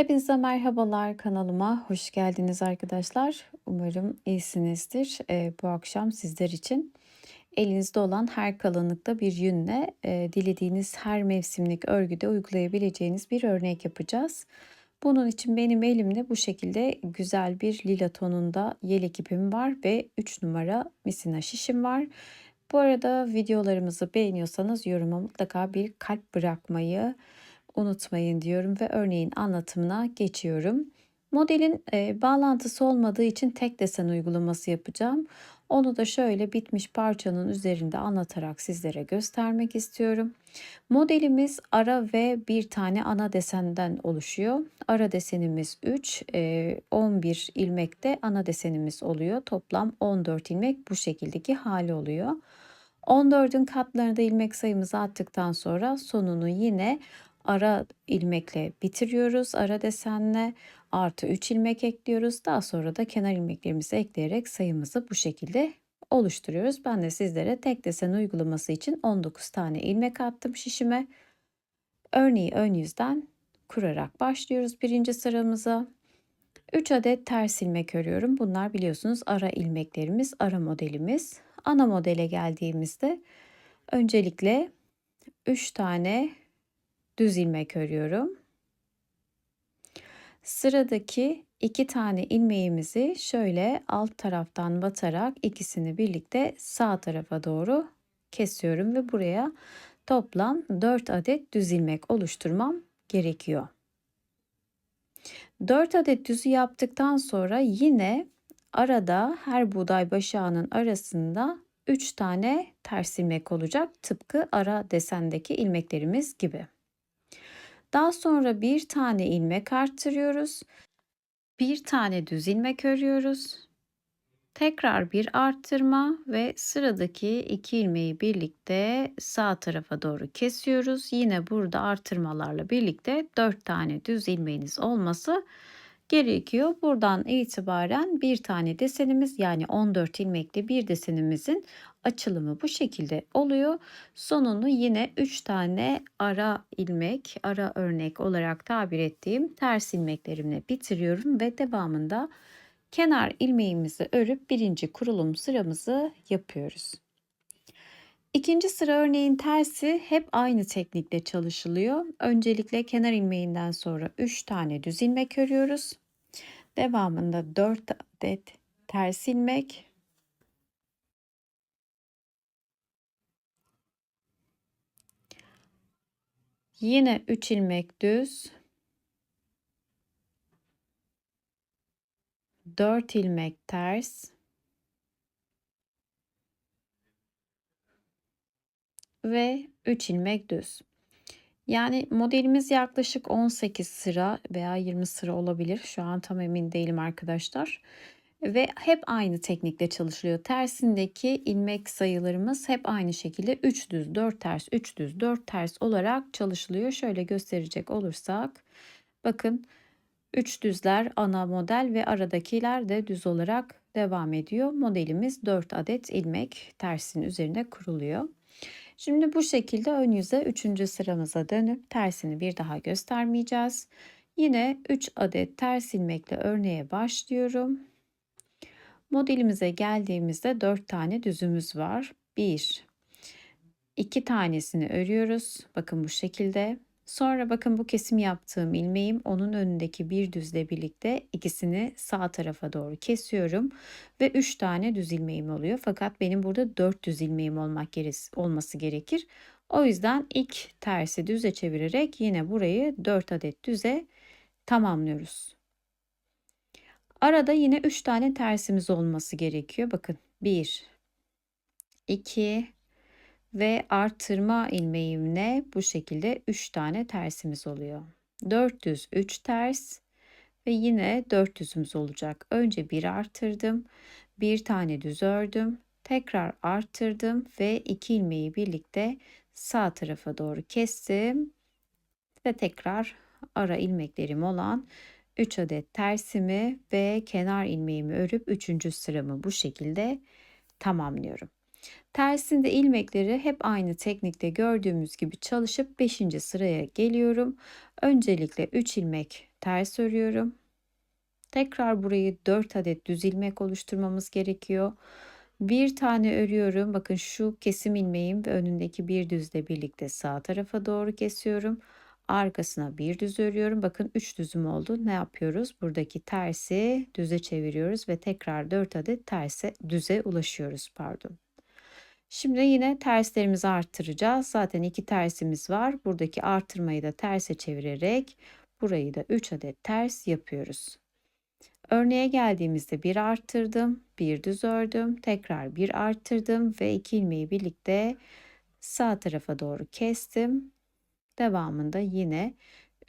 Hepinize merhabalar kanalıma hoş geldiniz arkadaşlar. Umarım iyisinizdir. Eee, bu akşam sizler için elinizde olan her kalınlıkta bir yünle eee, dilediğiniz her mevsimlik örgüde uygulayabileceğiniz bir örnek yapacağız. Bunun için benim elimde bu şekilde güzel bir lila tonunda yelek ipim var ve 3 numara misina şişim var. Bu arada videolarımızı beğeniyorsanız yoruma mutlaka bir kalp bırakmayı unutmayın diyorum ve örneğin anlatımına geçiyorum. Modelin e, bağlantısı olmadığı için tek desen uygulaması yapacağım. Onu da şöyle bitmiş parçanın üzerinde anlatarak sizlere göstermek istiyorum. Modelimiz ara ve bir tane ana desenden oluşuyor. Ara desenimiz 3, e, 11 ilmekte ana desenimiz oluyor. Toplam 14 ilmek bu şekildeki hali oluyor. 14'ün katlarını da ilmek sayımızı attıktan sonra sonunu yine ara ilmekle bitiriyoruz. Ara desenle artı 3 ilmek ekliyoruz. Daha sonra da kenar ilmeklerimizi ekleyerek sayımızı bu şekilde oluşturuyoruz. Ben de sizlere tek desen uygulaması için 19 tane ilmek attım şişime. Örneği ön yüzden kurarak başlıyoruz birinci sıramıza. 3 adet ters ilmek örüyorum. Bunlar biliyorsunuz ara ilmeklerimiz, ara modelimiz. Ana modele geldiğimizde öncelikle 3 tane düz ilmek örüyorum. Sıradaki iki tane ilmeğimizi şöyle alt taraftan batarak ikisini birlikte sağ tarafa doğru kesiyorum ve buraya toplam 4 adet düz ilmek oluşturmam gerekiyor. 4 adet düzü yaptıktan sonra yine arada her buğday başağının arasında 3 tane ters ilmek olacak tıpkı ara desendeki ilmeklerimiz gibi. Daha sonra bir tane ilmek arttırıyoruz. Bir tane düz ilmek örüyoruz. Tekrar bir arttırma ve sıradaki iki ilmeği birlikte sağ tarafa doğru kesiyoruz. Yine burada artırmalarla birlikte 4 tane düz ilmeğiniz olması gerekiyor. Buradan itibaren bir tane desenimiz yani 14 ilmekli bir desenimizin açılımı bu şekilde oluyor. Sonunu yine 3 tane ara ilmek, ara örnek olarak tabir ettiğim ters ilmeklerimle bitiriyorum ve devamında kenar ilmeğimizi örüp birinci kurulum sıramızı yapıyoruz. İkinci sıra örneğin tersi hep aynı teknikle çalışılıyor. Öncelikle kenar ilmeğinden sonra 3 tane düz ilmek örüyoruz. Devamında 4 adet ters ilmek Yine 3 ilmek düz. 4 ilmek ters. Ve 3 ilmek düz. Yani modelimiz yaklaşık 18 sıra veya 20 sıra olabilir. Şu an tam emin değilim arkadaşlar. Ve hep aynı teknikle çalışılıyor. Tersindeki ilmek sayılarımız hep aynı şekilde 3 düz, 4 ters, 3 düz, 4 ters olarak çalışılıyor. Şöyle gösterecek olursak bakın 3 düzler ana model ve aradakiler de düz olarak devam ediyor. Modelimiz 4 adet ilmek tersin üzerine kuruluyor. Şimdi bu şekilde ön yüze 3. sıramıza dönüp tersini bir daha göstermeyeceğiz. Yine 3 adet ters ilmekle örneğe başlıyorum. Modelimize geldiğimizde 4 tane düzümüz var. 1 2 tanesini örüyoruz. Bakın bu şekilde. Sonra bakın bu kesim yaptığım ilmeğim onun önündeki bir düzle birlikte ikisini sağ tarafa doğru kesiyorum ve 3 tane düz ilmeğim oluyor. Fakat benim burada 4 düz ilmeğim olmak gerisi, olması gerekir. O yüzden ilk tersi düze çevirerek yine burayı 4 adet düze tamamlıyoruz. Arada yine 3 tane tersimiz olması gerekiyor. Bakın 1 2 ve artırma ilmeğimle bu şekilde 3 tane tersimiz oluyor. 400 3 ters ve yine 400'ümüz olacak. Önce bir artırdım. Bir tane düz ördüm. Tekrar arttırdım ve iki ilmeği birlikte sağ tarafa doğru kestim. Ve tekrar ara ilmeklerim olan 3 adet tersimi ve kenar ilmeğimi örüp 3. sıramı bu şekilde tamamlıyorum. Tersinde ilmekleri hep aynı teknikte gördüğümüz gibi çalışıp 5. sıraya geliyorum. Öncelikle 3 ilmek ters örüyorum. Tekrar burayı 4 adet düz ilmek oluşturmamız gerekiyor. Bir tane örüyorum. Bakın şu kesim ilmeğim ve önündeki bir düzle birlikte sağ tarafa doğru kesiyorum. Arkasına bir düz örüyorum. Bakın 3 düzüm oldu. Ne yapıyoruz? Buradaki tersi düze çeviriyoruz ve tekrar 4 adet terse düze ulaşıyoruz. Pardon. Şimdi yine terslerimizi arttıracağız. Zaten iki tersimiz var. Buradaki artırmayı da terse çevirerek burayı da 3 adet ters yapıyoruz. Örneğe geldiğimizde bir arttırdım, bir düz ördüm, tekrar bir arttırdım ve iki ilmeği birlikte sağ tarafa doğru kestim. Devamında yine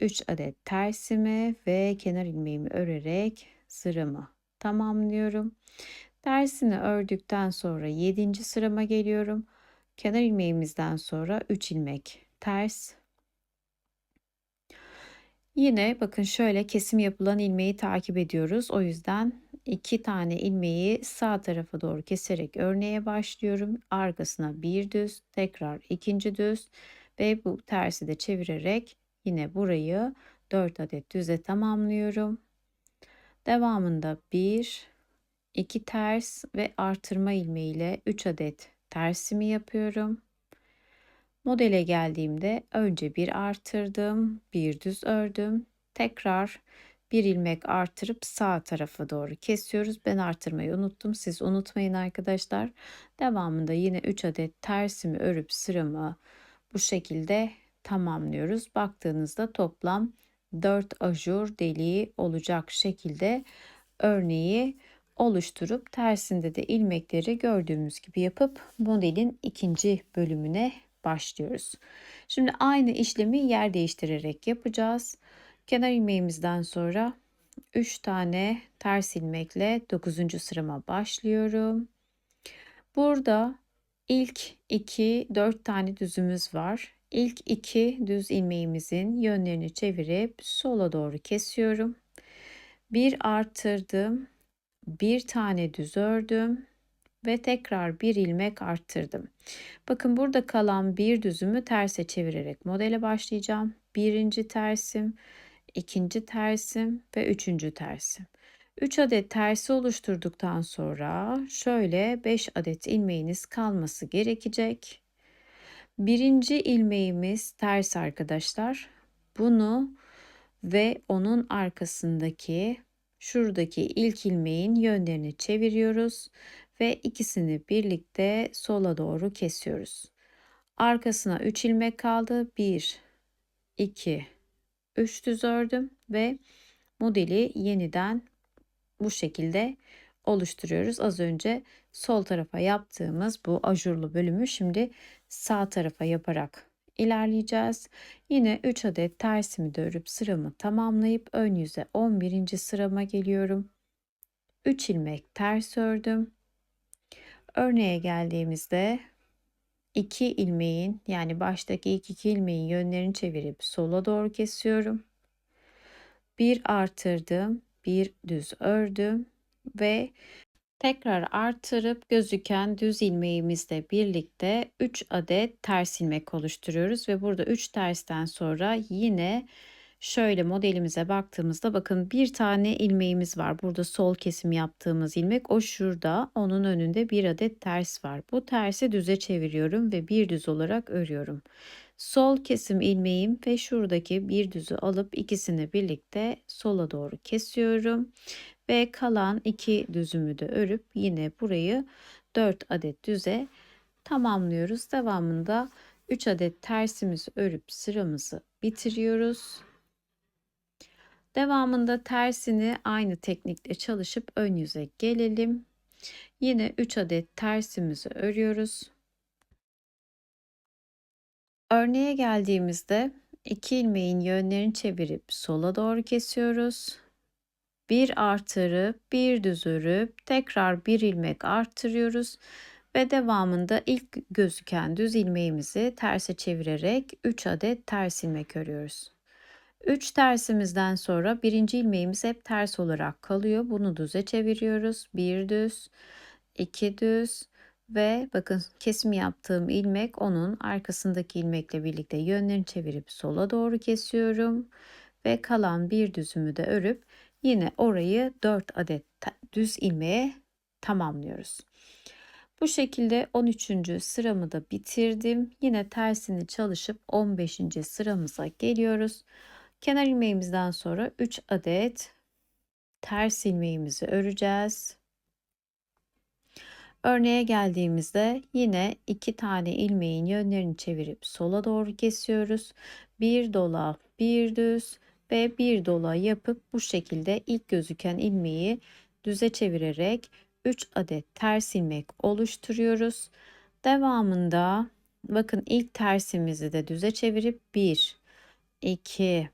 3 adet tersimi ve kenar ilmeğimi örerek sıramı tamamlıyorum. Tersini ördükten sonra 7. sırama geliyorum. Kenar ilmeğimizden sonra 3 ilmek ters. Yine bakın şöyle kesim yapılan ilmeği takip ediyoruz. O yüzden iki tane ilmeği sağ tarafa doğru keserek örneğe başlıyorum. Arkasına bir düz, tekrar ikinci düz ve bu tersi de çevirerek yine burayı 4 adet düze tamamlıyorum. Devamında 1 2 ters ve artırma ilmeğiyle 3 adet tersimi yapıyorum. Modele geldiğimde önce bir artırdım, bir düz ördüm. Tekrar bir ilmek artırıp sağ tarafa doğru kesiyoruz. Ben artırmayı unuttum. Siz unutmayın arkadaşlar. Devamında yine 3 adet tersimi örüp sıramı bu şekilde tamamlıyoruz. Baktığınızda toplam 4 ajur deliği olacak şekilde örneği oluşturup tersinde de ilmekleri gördüğümüz gibi yapıp modelin ikinci bölümüne başlıyoruz. Şimdi aynı işlemi yer değiştirerek yapacağız. Kenar ilmeğimizden sonra 3 tane ters ilmekle 9. sırama başlıyorum. Burada ilk 2 4 tane düzümüz var. İlk 2 düz ilmeğimizin yönlerini çevirip sola doğru kesiyorum. Bir arttırdım. Bir tane düz ördüm ve tekrar bir ilmek arttırdım. Bakın burada kalan bir düzümü terse çevirerek modele başlayacağım. Birinci tersim, ikinci tersim ve üçüncü tersim. 3 adet tersi oluşturduktan sonra şöyle 5 adet ilmeğiniz kalması gerekecek. Birinci ilmeğimiz ters arkadaşlar. Bunu ve onun arkasındaki şuradaki ilk ilmeğin yönlerini çeviriyoruz ve ikisini birlikte sola doğru kesiyoruz. Arkasına 3 ilmek kaldı. 1 2 3 düz ördüm ve modeli yeniden bu şekilde oluşturuyoruz. Az önce sol tarafa yaptığımız bu ajurlu bölümü şimdi sağ tarafa yaparak ilerleyeceğiz. Yine 3 adet tersimi de örüp sıramı tamamlayıp ön yüze 11. sırama geliyorum. 3 ilmek ters ördüm. Örneğe geldiğimizde 2 ilmeğin yani baştaki ilk iki ilmeğin yönlerini çevirip sola doğru kesiyorum. Bir artırdım, bir düz ördüm ve tekrar artırıp gözüken düz ilmeğimizle birlikte 3 adet ters ilmek oluşturuyoruz ve burada 3 tersten sonra yine Şöyle modelimize baktığımızda bakın bir tane ilmeğimiz var. Burada sol kesim yaptığımız ilmek o şurada. Onun önünde bir adet ters var. Bu tersi düze çeviriyorum ve bir düz olarak örüyorum. Sol kesim ilmeğim ve şuradaki bir düzü alıp ikisini birlikte sola doğru kesiyorum. Ve kalan iki düzümü de örüp yine burayı 4 adet düze tamamlıyoruz. Devamında 3 adet tersimizi örüp sıramızı bitiriyoruz. Devamında tersini aynı teknikle çalışıp ön yüze gelelim. Yine 3 adet tersimizi örüyoruz. Örneğe geldiğimizde iki ilmeğin yönlerini çevirip sola doğru kesiyoruz. Bir artırıp bir düz örüp tekrar bir ilmek arttırıyoruz ve devamında ilk gözüken düz ilmeğimizi terse çevirerek 3 adet ters ilmek örüyoruz. 3 tersimizden sonra birinci ilmeğimiz hep ters olarak kalıyor. Bunu düze çeviriyoruz. Bir düz, iki düz Ve bakın kesim yaptığım ilmek onun arkasındaki ilmekle birlikte yönlerini çevirip sola doğru kesiyorum. Ve kalan bir düzümü de örüp yine orayı 4 adet düz ilmeğe tamamlıyoruz. Bu şekilde 13. sıramı da bitirdim. Yine tersini çalışıp 15. sıramıza geliyoruz. Kenar ilmeğimizden sonra 3 adet ters ilmeğimizi öreceğiz. Örneğe geldiğimizde yine iki tane ilmeğin yönlerini çevirip sola doğru kesiyoruz. Bir dola, bir düz ve bir dola yapıp bu şekilde ilk gözüken ilmeği düze çevirerek 3 adet ters ilmek oluşturuyoruz. Devamında bakın ilk tersimizi de düze çevirip 1 2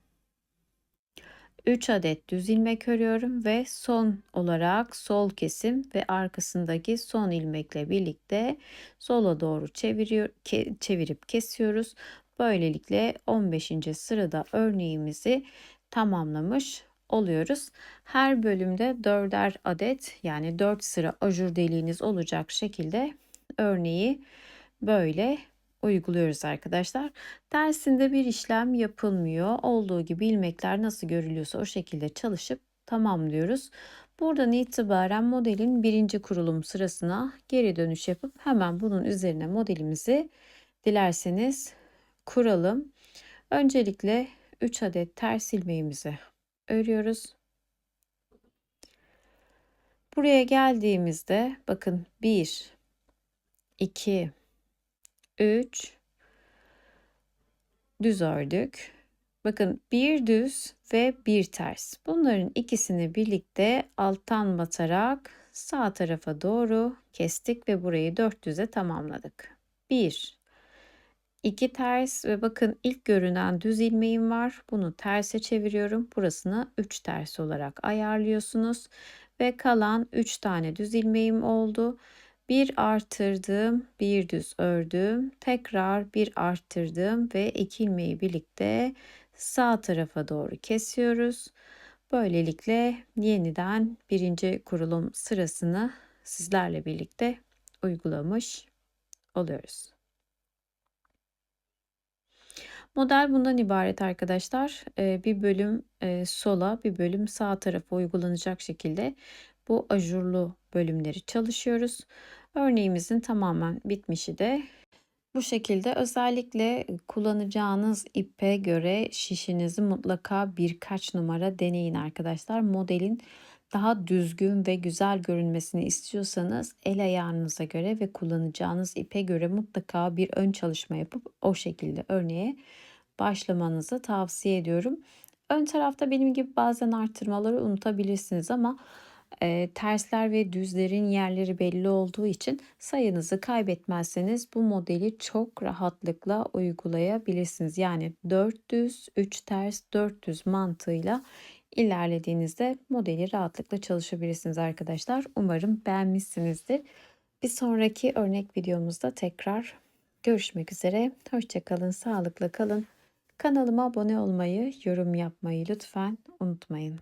3 adet düz ilmek örüyorum ve son olarak sol kesim ve arkasındaki son ilmekle birlikte sola doğru çeviriyor, ke, çevirip kesiyoruz. Böylelikle 15. sırada örneğimizi tamamlamış oluyoruz. Her bölümde 4'er adet yani 4 sıra ajur deliğiniz olacak şekilde örneği böyle uyguluyoruz arkadaşlar. Tersinde bir işlem yapılmıyor. Olduğu gibi ilmekler nasıl görülüyorsa o şekilde çalışıp tamamlıyoruz. Buradan itibaren modelin birinci kurulum sırasına geri dönüş yapıp hemen bunun üzerine modelimizi dilerseniz kuralım. Öncelikle 3 adet ters ilmeğimizi örüyoruz. Buraya geldiğimizde bakın 1 2 3 düz ördük. Bakın bir düz ve bir ters. Bunların ikisini birlikte alttan batarak sağ tarafa doğru kestik ve burayı dört düze tamamladık. 1 2 ters ve bakın ilk görünen düz ilmeğim var. Bunu terse çeviriyorum. Burasını 3 ters olarak ayarlıyorsunuz ve kalan 3 tane düz ilmeğim oldu. Bir artırdım, bir düz ördüm. Tekrar bir arttırdım ve iki ilmeği birlikte sağ tarafa doğru kesiyoruz. Böylelikle yeniden birinci kurulum sırasını sizlerle birlikte uygulamış oluyoruz. Model bundan ibaret arkadaşlar. Bir bölüm sola, bir bölüm sağ tarafa uygulanacak şekilde bu ajurlu bölümleri çalışıyoruz. Örneğimizin tamamen bitmişi de bu şekilde özellikle kullanacağınız ipe göre şişinizi mutlaka birkaç numara deneyin arkadaşlar. Modelin daha düzgün ve güzel görünmesini istiyorsanız el ayarınıza göre ve kullanacağınız ipe göre mutlaka bir ön çalışma yapıp o şekilde örneğe başlamanızı tavsiye ediyorum. Ön tarafta benim gibi bazen arttırmaları unutabilirsiniz ama e, tersler ve düzlerin yerleri belli olduğu için sayınızı kaybetmezseniz bu modeli çok rahatlıkla uygulayabilirsiniz. Yani 4 düz, 3 ters, 4 düz mantığıyla ilerlediğinizde modeli rahatlıkla çalışabilirsiniz arkadaşlar. Umarım beğenmişsinizdir. Bir sonraki örnek videomuzda tekrar görüşmek üzere. Hoşçakalın, sağlıkla kalın. Kanalıma abone olmayı, yorum yapmayı lütfen unutmayın.